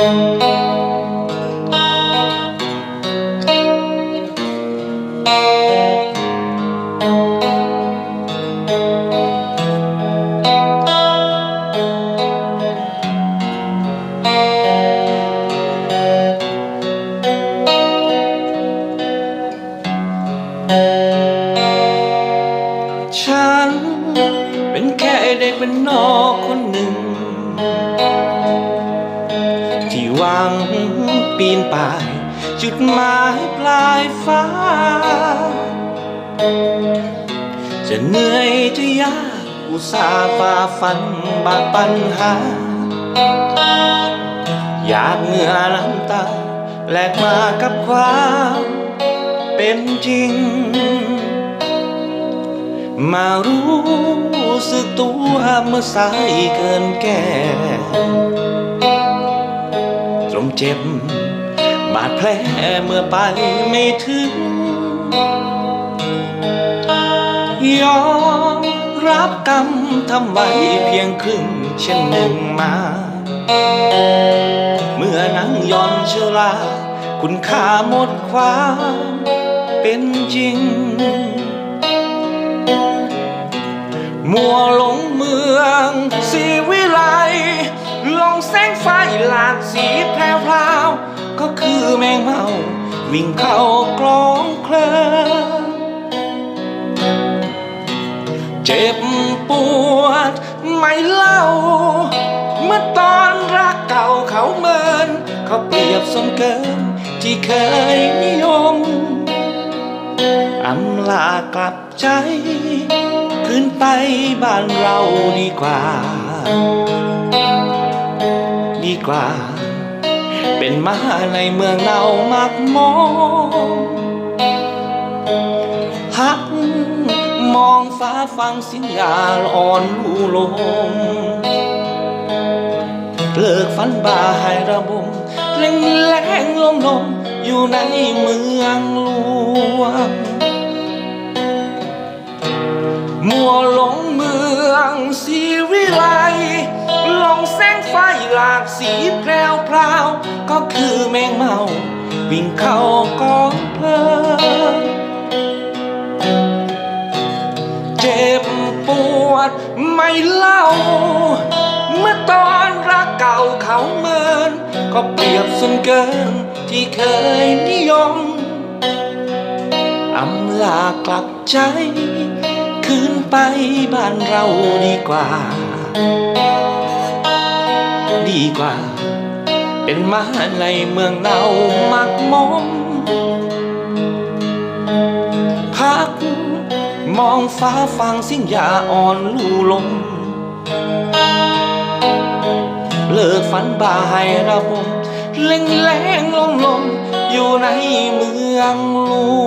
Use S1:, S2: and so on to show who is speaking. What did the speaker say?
S1: ฉันเป็นแค่เด็กเป็นนอกคนหนึ่ง ปีนป่าย จุดหมายปลายฟ้า จะเหนื่อยจะยากอุตส่าห์ฝ่าฟันบางปัญหาอยากเหงื่อน้ำตาแลกมากับความเป็นจริง มารู้สึกตัวเมื่อสายเกินแก่ ตรงเจ็บ บาดแผลเมื่อไปไม่ถึง ยอมรับกรรมทำไว้เพียงครึ่งเช่นหนึ่งมา เมื่อนั่งย้อนเชลา คุณค่าหมดความเป็นจริง มัวหลงเมืองสีวิไลลงแสงไฟหลากสี คือแมงเมาวิ่งเข้ากลองเคลงเจ็บปวดไม่เล่า เมื่อตอนรักเก่าเขาเมิน เขาเปรียบสมเกินที่เคยนิยมอำลากลับใจ ขึ้นไปบ้านเราดีกว่า ดีกว่า เป็นมาในเมืองเนามักมองหักมองฟ้าฟังสิญญาณอ่อนลูลมเลิกฝันบ่าให้ระบมแรงแรงลมลมอยู่ในเมืองหลวงมัวหลงเมืองสีวิไลลองแสงไฟหลากสีแพร ก็คือแมงเมา วิ่งเข้ากองเพลิงเจ็บปวดไม่เล่า เมื่อตอนรักเก่าเขาเมิน ก็เปรียบส่วนเกินที่เคยนิยมอำลากลับใจ คืนไปบ้านเราดีกว่า ดีกว่า เป็นมาในเมืองเนามักมมพักมองฟ้าฟังสิ่งยาอ่อนลู่ลม เลิกฝันบ่ายระบมเล่งแรงลมลงอยู่ในเมืองลู